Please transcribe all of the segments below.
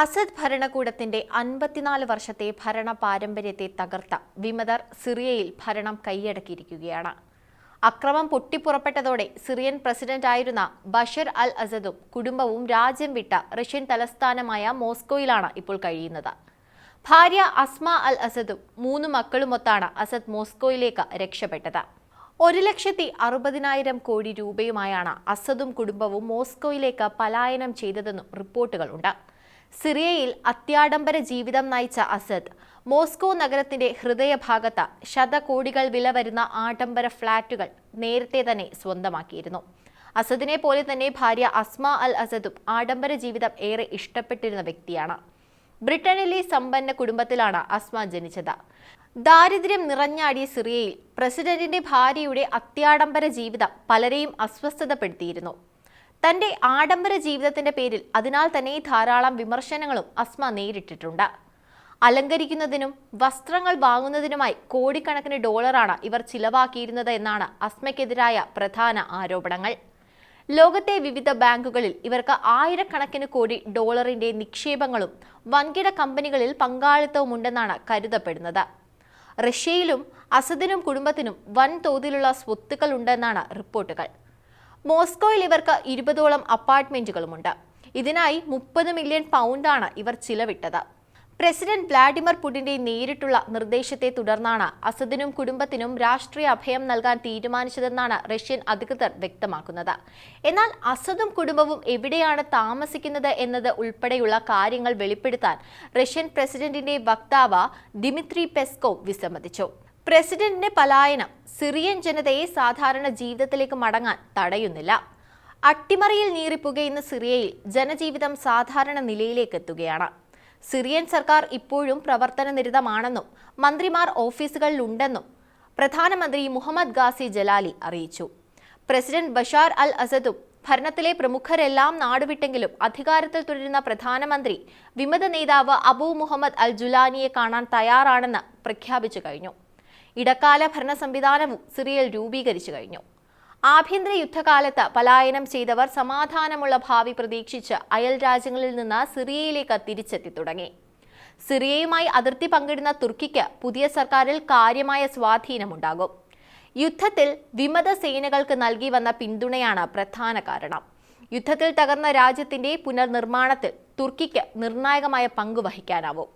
Asad ഭരണകൂടത്തിന്റെ അൻപത്തിനാല് വർഷത്തെ ഭരണ പാരമ്പര്യത്തെ തകർത്ത വിമതർ സിറിയയിൽ ഭരണം കൈയടക്കിയിരിക്കുകയാണ്. അക്രമം പൊട്ടിപ്പുറപ്പെട്ടതോടെ സിറിയൻ പ്രസിഡന്റായിരുന്ന ബഷർ അൽ അസദും കുടുംബവും രാജ്യം വിട്ട റഷ്യൻ തലസ്ഥാനമായ മോസ്കോയിലാണ് ഇപ്പോൾ കഴിയുന്നത്. ഭാര്യ അസ്മ അൽ അസദും മൂന്ന് മക്കളുമൊത്താണ് അസദ് മോസ്കോയിലേക്ക് രക്ഷപ്പെട്ടത്. ഒരു ലക്ഷത്തി അറുപതിനായിരം കോടി രൂപയുമായാണ് അസദും കുടുംബവും മോസ്കോയിലേക്ക് പലായനം ചെയ്തതെന്നും റിപ്പോർട്ടുകളുണ്ട്. സിറിയയിൽ അത്യാഡംബര ജീവിതം നയിച്ച അസദ് മോസ്കോ നഗരത്തിന്റെ ഹൃദയഭാഗത്ത് ശതകോടികൾ വില വരുന്ന ആഡംബര ഫ്ളാറ്റുകൾ നേരത്തെ തന്നെ സ്വന്തമാക്കിയിരുന്നു. അസദിനെ പോലെ തന്നെ ഭാര്യ അസ്മ അൽ അസദും ആഡംബര ജീവിതം ഏറെ ഇഷ്ടപ്പെട്ടിരുന്ന വ്യക്തിയാണ്. ബ്രിട്ടനിലെ സമ്പന്ന കുടുംബത്തിലാണ് അസ്മ ജനിച്ചത്. ദാരിദ്ര്യം നിറഞ്ഞാടിയ സിറിയയിൽ പ്രസിഡന്റിന്റെ ഭാര്യയുടെ അത്യാഡംബര ജീവിതം പലരെയും അസ്വസ്ഥതപ്പെടുത്തിയിരുന്നു. തന്റെ ആഡംബര ജീവിതത്തിന്റെ പേരിൽ അതിനാൽ തന്നെ ധാരാളം വിമർശനങ്ങളും അസ്മ നേരിട്ടിട്ടുണ്ട്. അലങ്കരിക്കുന്നതിനും വസ്ത്രങ്ങൾ വാങ്ങുന്നതിനുമായി കോടിക്കണക്കിന് ഡോളറാണ് ഇവർ ചിലവാക്കിയിരുന്നത് എന്നാണ് അസ്മയ്ക്കെതിരായ പ്രധാന ആരോപണങ്ങൾ. ലോകത്തെ വിവിധ ബാങ്കുകളിൽ ഇവർക്ക് ആയിരക്കണക്കിന് കോടി ഡോളറിന്റെ നിക്ഷേപങ്ങളും വൻകിട കമ്പനികളിൽ പങ്കാളിത്തവും ഉണ്ടെന്നാണ് കരുതപ്പെടുന്നത്. റഷ്യയിലും അസദിനും കുടുംബത്തിനും വൻതോതിലുള്ള സ്വത്തുക്കൾ ഉണ്ടെന്നാണ് റിപ്പോർട്ടുകൾ. മോസ്കോയിൽ ഇവർക്ക് ഇരുപതോളം അപ്പാർട്ട്മെന്റുകളുമുണ്ട്. ഇതിനായി മുപ്പത് മില്യൺ പൗണ്ടാണ് ഇവർ ചിലവിട്ടത്. പ്രസിഡന്റ് വ്ളാഡിമിർ പുടിന്റെ നേരിട്ടുള്ള നിർദ്ദേശത്തെ തുടർന്നാണ് അസദിനും കുടുംബത്തിനും രാഷ്ട്രീയ അഭയം നൽകാൻ തീരുമാനിച്ചതെന്നാണ് റഷ്യൻ അധികൃതർ വ്യക്തമാക്കുന്നത്. എന്നാൽ അസദും കുടുംബവും എവിടെയാണ് താമസിക്കുന്നത് എന്നത് ഉൾപ്പെടെയുള്ള കാര്യങ്ങൾ വെളിപ്പെടുത്താൻ റഷ്യൻ പ്രസിഡന്റിന്റെ വക്താവ് ദിമിത്രി പെസ്കോവ് വിസമ്മതിച്ചു. പ്രസിഡന്റിന്റെ പലായനം സിറിയൻ ജനതയെ സാധാരണ ജീവിതത്തിലേക്ക് മടങ്ങാൻ തടയുന്നില്ല. അട്ടിമറിയിൽ നീറിപ്പുകയുന്ന സിറിയയിൽ ജനജീവിതം സാധാരണ നിലയിലേക്ക് എത്തുകയാണ്. സിറിയൻ സർക്കാർ ഇപ്പോഴും പ്രവർത്തനനിരതമാണെന്നും മന്ത്രിമാർ ഓഫീസുകളിലുണ്ടെന്നും പ്രധാനമന്ത്രി മുഹമ്മദ് ഗാസി ജലാലി അറിയിച്ചു. പ്രസിഡന്റ് ബഷാർ അൽ അസദും ഭരണത്തിലെ പ്രമുഖരെല്ലാം നാടുവിട്ടെങ്കിലും അധികാരത്തിൽ തുടരുന്ന പ്രധാനമന്ത്രി വിമത നേതാവ് അബൂ മുഹമ്മദ് അൽ ജുലാനിയെ കാണാൻ തയ്യാറാണെന്ന് പ്രഖ്യാപിച്ചു കഴിഞ്ഞു. ഇടക്കാല ഭരണ സംവിധാനവും സിറിയയിൽ രൂപീകരിച്ചു കഴിഞ്ഞു. ആഭ്യന്തര യുദ്ധകാലത്ത് പലായനം ചെയ്തവർ സമാധാനമുള്ള ഭാവി പ്രതീക്ഷിച്ച് അയൽ രാജ്യങ്ങളിൽ നിന്ന് സിറിയയിലേക്ക് തിരിച്ചെത്തി തുടങ്ങി. സിറിയയുമായി അതിർത്തി പങ്കിടുന്ന തുർക്കിക്ക് പുതിയ സർക്കാരിൽ കാര്യമായ സ്വാധീനമുണ്ടാകും. യുദ്ധത്തിൽ വിമത സേനകൾക്ക് നൽകി വന്ന പിന്തുണയാണ് പ്രധാന കാരണം. യുദ്ധത്തിൽ തകർന്ന രാജ്യത്തിന്റെ പുനർനിർമ്മാണത്തിൽ തുർക്കിക്ക് നിർണായകമായ പങ്ക് വഹിക്കാനാവും.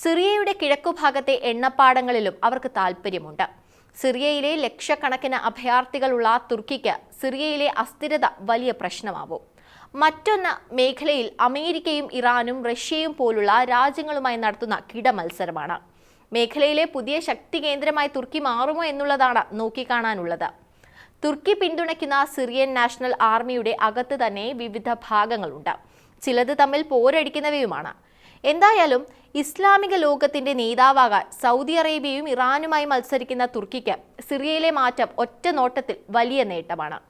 സിറിയയുടെ കിഴക്കുഭാഗത്തെ എണ്ണപ്പാടങ്ങളിലും അവർക്ക് താൽപ്പര്യമുണ്ട്. സിറിയയിലെ ലക്ഷക്കണക്കിന് അഭയാർത്ഥികളുള്ള തുർക്കിക്ക് സിറിയയിലെ അസ്ഥിരത വലിയ പ്രശ്നമാവും. മറ്റൊന്ന് മേഖലയിൽ അമേരിക്കയും ഇറാനും റഷ്യയും പോലുള്ള രാജ്യങ്ങളുമായി നടത്തുന്ന കിടമത്സരമാണ്. മേഖലയിലെ പുതിയ ശക്തി കേന്ദ്രമായി തുർക്കി മാറുമോ എന്നുള്ളതാണ് നോക്കിക്കാണാനുള്ളത്. തുർക്കി പിന്തുണയ്ക്കുന്ന സിറിയൻ നാഷണൽ ആർമിയുടെ അകത്ത് തന്നെ വിവിധ ഭാഗങ്ങളുണ്ട്. ചിലത് തമ്മിൽ പോരടിക്കുന്നവയുമാണ്. എന്തായാലും ഇസ്ലാമിക ലോകത്തിന്റെ നേതാവാകാൻ സൗദി അറേബ്യയും ഇറാനുമായി മത്സരിക്കുന്ന തുർക്കിക്ക് സിറിയയിലെ മാറ്റം ഒറ്റ നോട്ടത്തിൽ വലിയ നേട്ടമാണ്.